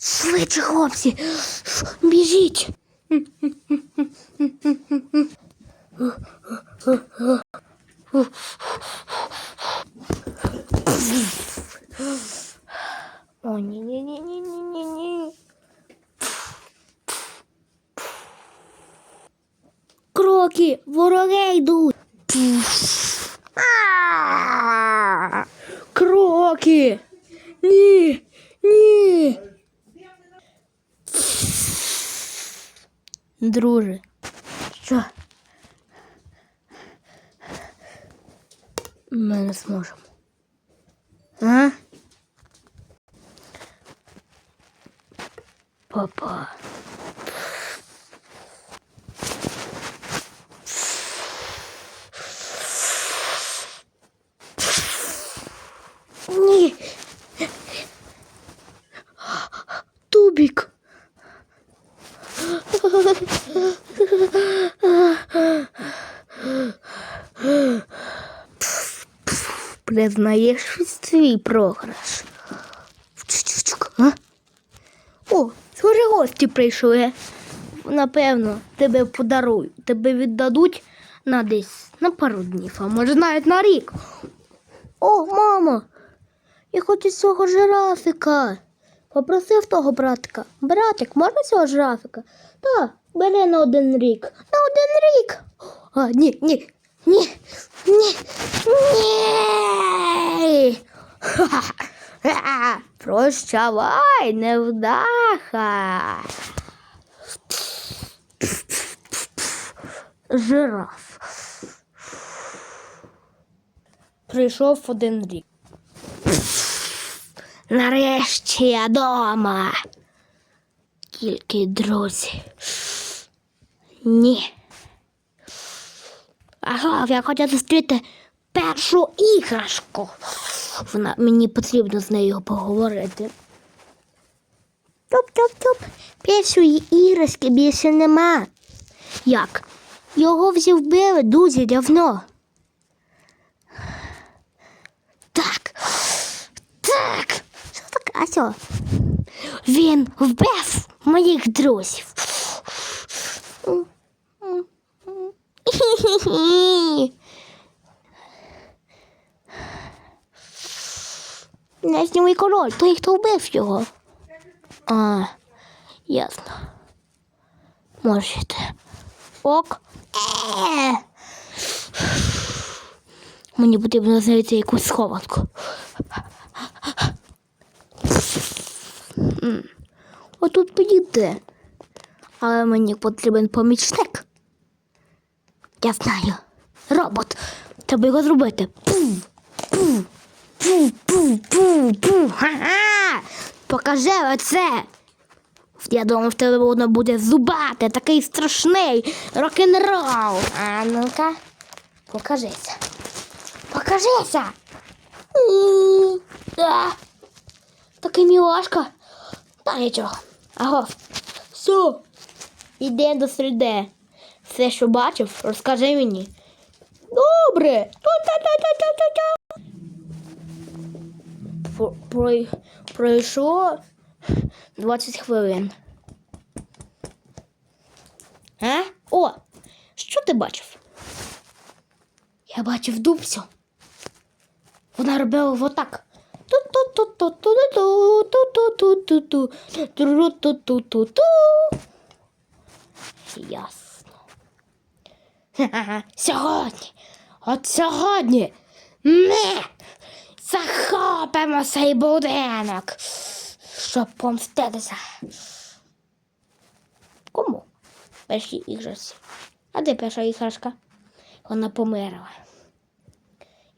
Швидше, хлопці, біжіть. О, ні, ні, ні, ні, ні, ні, ні. Кроки, вороги йдуть. Кроки. Ні, ні. Друже. Що? Ми не зможемо. А? Папа. Ні. Тубік. Признаєш свій програш. А? О, схоже, гості прийшли. Напевно, тебе подарують. Тебе віддадуть на десь на пару днів, а може навіть на рік. О, мамо, я хочу цього жирафика. Попросив того братика. Братик, можна цього жирафика? Так, бери на один рік. На один рік. А, ні, ні, ні, ні, ні. Прощавай, невдаха. Жираф. Прийшов один рік. Нарешті я дома. Тільки друзі. Ні. Ага, я хочу зустріти першу іграшку. Вона мені потрібно з нею поговорити. Топ-топ-топ. Першої іграшки більше нема. Як? Його всі вбили дуже давно. Так. Так. Що таке? А що? Він вбив моїх друзів. Незнімий король, той, хто вбив його. А, ясно. Можете. Ок. Е. Мені потрібно знайти якусь схованку. Отут підійде. Але мені потрібен помічник. Я знаю. Робот. Треба його зробити. Пу, пу, пу, пу, пу, пу. Ха-ха. Покажи оце. Я думав, тебе воно буде зубати, такий страшний рок-н-рол. А ну-ка, покажися. Покажися. Такий мілашка. Та нічого. Аго. Все. Іди до середи все, що бачив, розкажи мені. Добре. Пройшло 20 хвилин. А? О, що ти бачив? Я бачив дубцю. Вона робила вот так. Ясно. Сьогодні, от сьогодні ми захопимо цей будинок, щоб помститися. Кому? Першій іграшці. А де перша іграшка? Вона померла.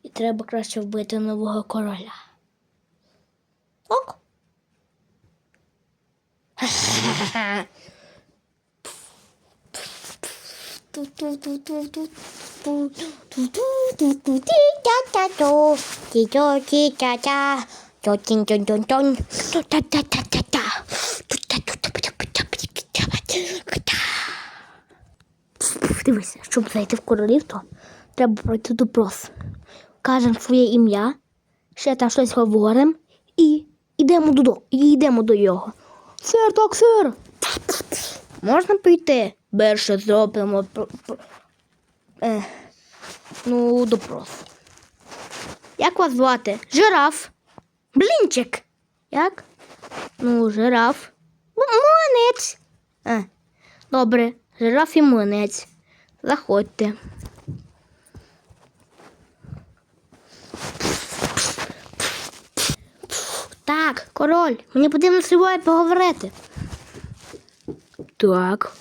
І треба краще вбити нового короля. Ок. Дивися, щоб зайти в королівство, треба пройти допрос. Кажемо своє ім'я, ще там щось говоримо і йдемо до, йдемо до його. Сир, так, сир. Можна прийти? Перше зробимо. Е, ну, допрос. Як вас звати? Жираф. Блінчик. Як? Ну, жираф. Млинець. А, добре, жираф і млинець. Заходьте. Так, король, мені потрібно з тобою поговорити. Так.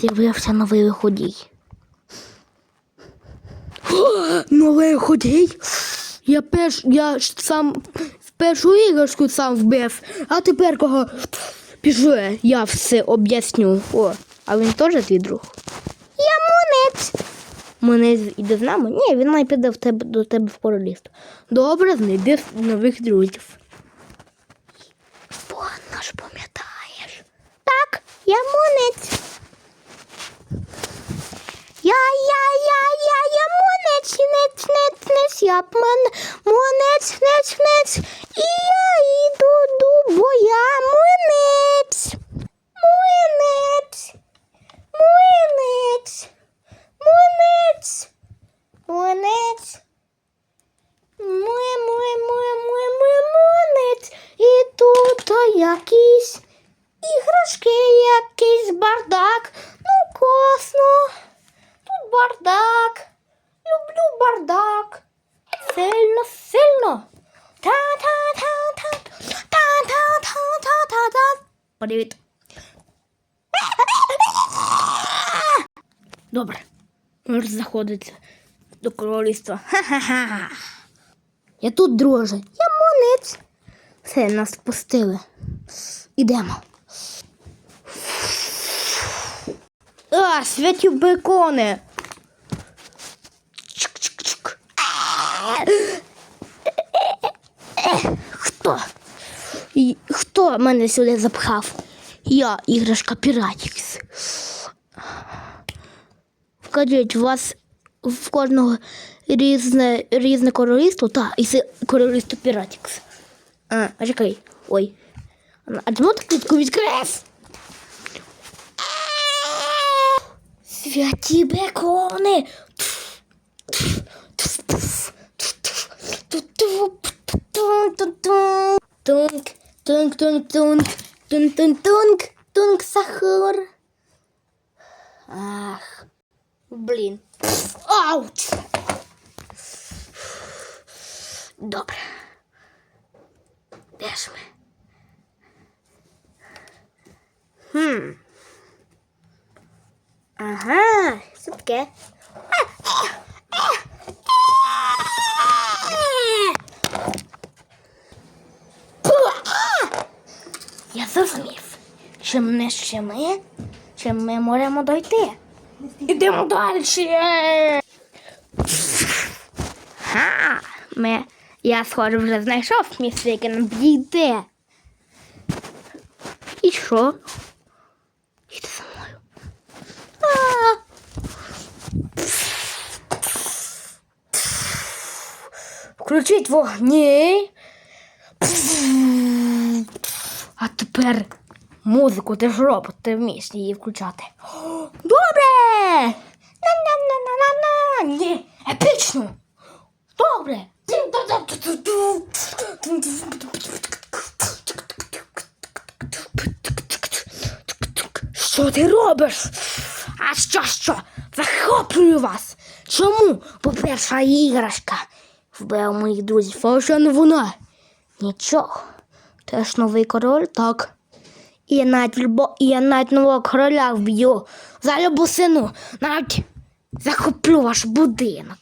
З'явився новий виходій. Новий виходій? Я перш, я сам першу іграшку сам вбив, а тепер кого пішли, я все об'ясню. О, а він теж твій друг? Я мунець. Мунець іде з нами? Ні, він має піде в тебе, до тебе в королівство. Добре, знайди нових друзів. Погано ж пам'ятаєш. Так, я мунець. Я, я, я, я, я мунець, нець, нець, нець, я мен, мунець, нець, нець, і я йду, ду, бо я мунець. Мунець, мунець, мунець, мунець. Муе, муе, муе, муе, муе, мунець. І Привіт. Добре. Заходити до королівства. Ха-ха-ха. Я тут, друже. Я монець. Все, нас пустили. Ідемо. А, святі бекони. Чик-чик-чик. Хто? Хто мене сюди запхав? Я іграшка Піратікс. Скажіть, у вас в кожного різне, різне королівство? Так, і це королівство Піратікс. А, а чекай. Ой. А чому ти клітку відкрив? Святі бекони. Тунк, тунк, тунк, сахар. Ах, блін. Ауч. Добре. Де ж ми? Хм. Ага, супке. Я зрозумів. Чим нижче ми, чим ми можемо дойти. Ідемо далі. Ха, ми, я схоже вже знайшов місце, яке нам підійде. І що? Іди за мною. Включіть вогні. А тепер музику ти ж робот, ти вмієш її включати. Добре! На-на-на-на-на-на! Ні, епічно! Добре! Що ти робиш? А що, що? Захоплюю вас! Чому? Бо перша іграшка вбила моїх друзів, а ще не вона. Нічого. Теж новий король, так. І я навіть любо, і я навіть нового короля вб'ю. За любу сину. Навіть захоплю ваш будинок.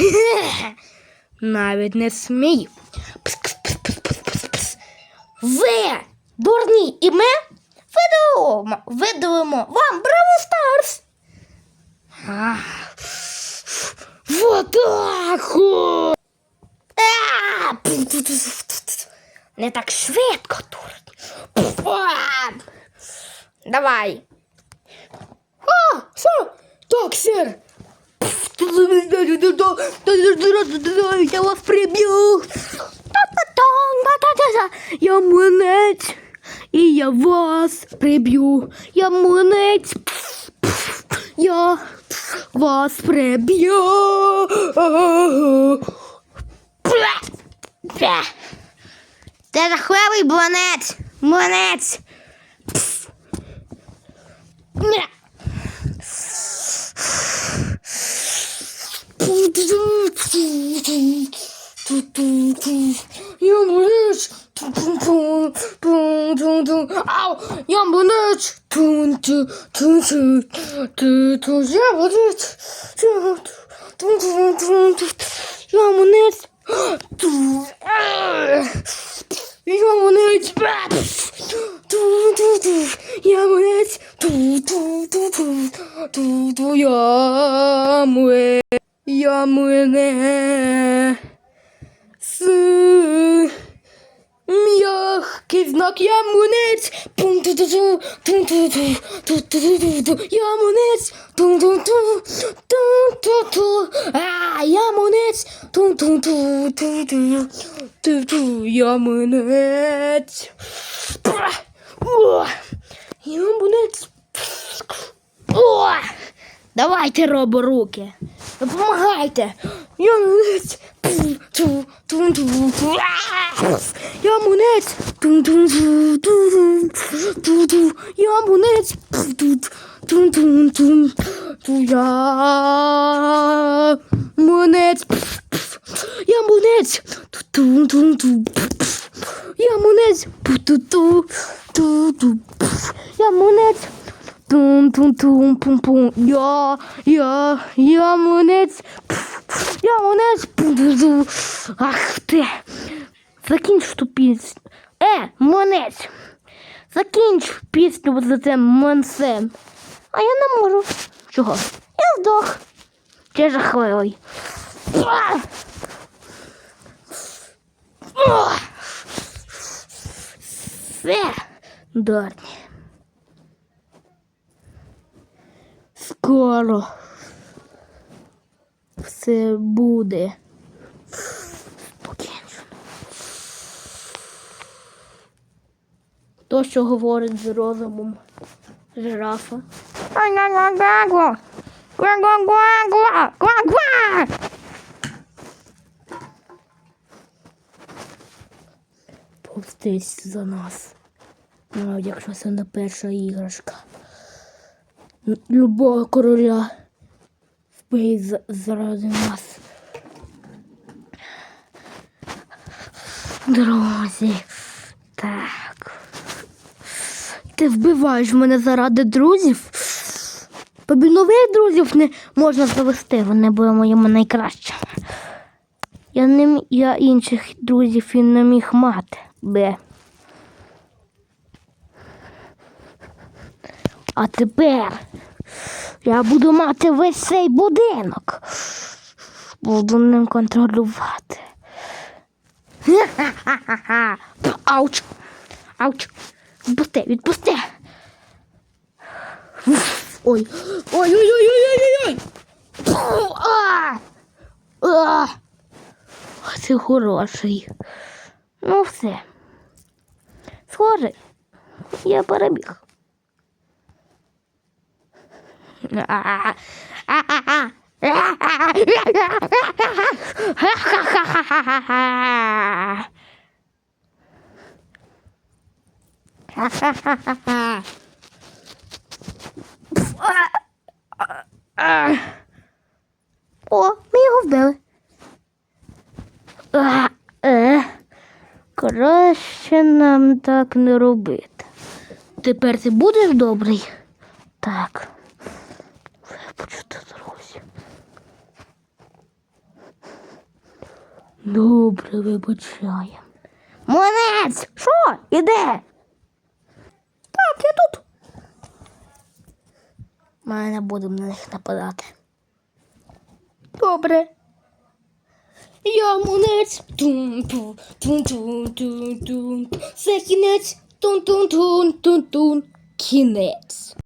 Навіть не смію. Ви, дурні, і ми видалимо, видалимо вам Браво Старс. Вот так. Не так швидко, дурень. Давай. А, що? Так, сир. Я вас приб'ю. Я млинець. І я вас приб'ю. Я млинець. Я вас приб'ю. Жахливий де захлевий бланець? Бланець. Ямбунич! Ау! Ямбунич! Тунту, тунту, тунту, ямбунич! Ямбунич! Я монець! Ту-ту-ту! Я монець! Ту-ту-ту-ту! Я монець! Я монець! М'який знак я монець! Пум-ту-ту-ту! Тум-ту-ту! Ту-ту-ту-ту! Я монець! Тум-ту-ту! Ту-ту-ту, а я монець. Ту-ту-ту, ту-ту, ту-ту, я монець. О! Давайте робо руки. Допомагайте. Я Ямунець, Я монець. Я монець. Tuya Monet Yamonet Tutum tum tum Yamonet Pututu Tutu Yamonet Tum tum tum pum pum Ya ya Yamonet Yamonet Pututu Ах ты. Закинь é Э, Монет. Закинь que вот за это Монсен. А ai, eu namoro. Чого? Я здох. Ти жахливий. Все, дурні. Скоро все буде. То, що говорить з розумом жирафа. Гва-гва-гва-гва! Гва-гва-гва-гва! Гва-гва! Повстись за нас. Навіть якщо це не перша іграшка любого короля вбий заради нас. Друзі, так. Ти вбиваєш мене заради друзів? Тобі нових друзів не можна завести, вони були моїми найкращими. Я не я інших друзів і не міг мати. Бе. А тепер я буду мати весь цей будинок. Буду ним контролювати. Ха-ха-ха-ха. Ауч! Ауч! Відпусти, відпусти! Ой! Ой-ой-ой-ой-ой-ой! А! Ти хороший. Ну все. Схожий. Я перебіг. О, ми його вбили. А, е, Краще нам так не робити. Тепер ти будеш добрий? Так. Вибачте, друзі. Добре, вибачаємо. Монець! Що? Іде? Так, я тут. Ми не будемо на них нападати. Добре. Я монець. Тун-тун, тун-тун-тун-тун. Це кінець. Тун-тун-тун-тун-тун. Кінець.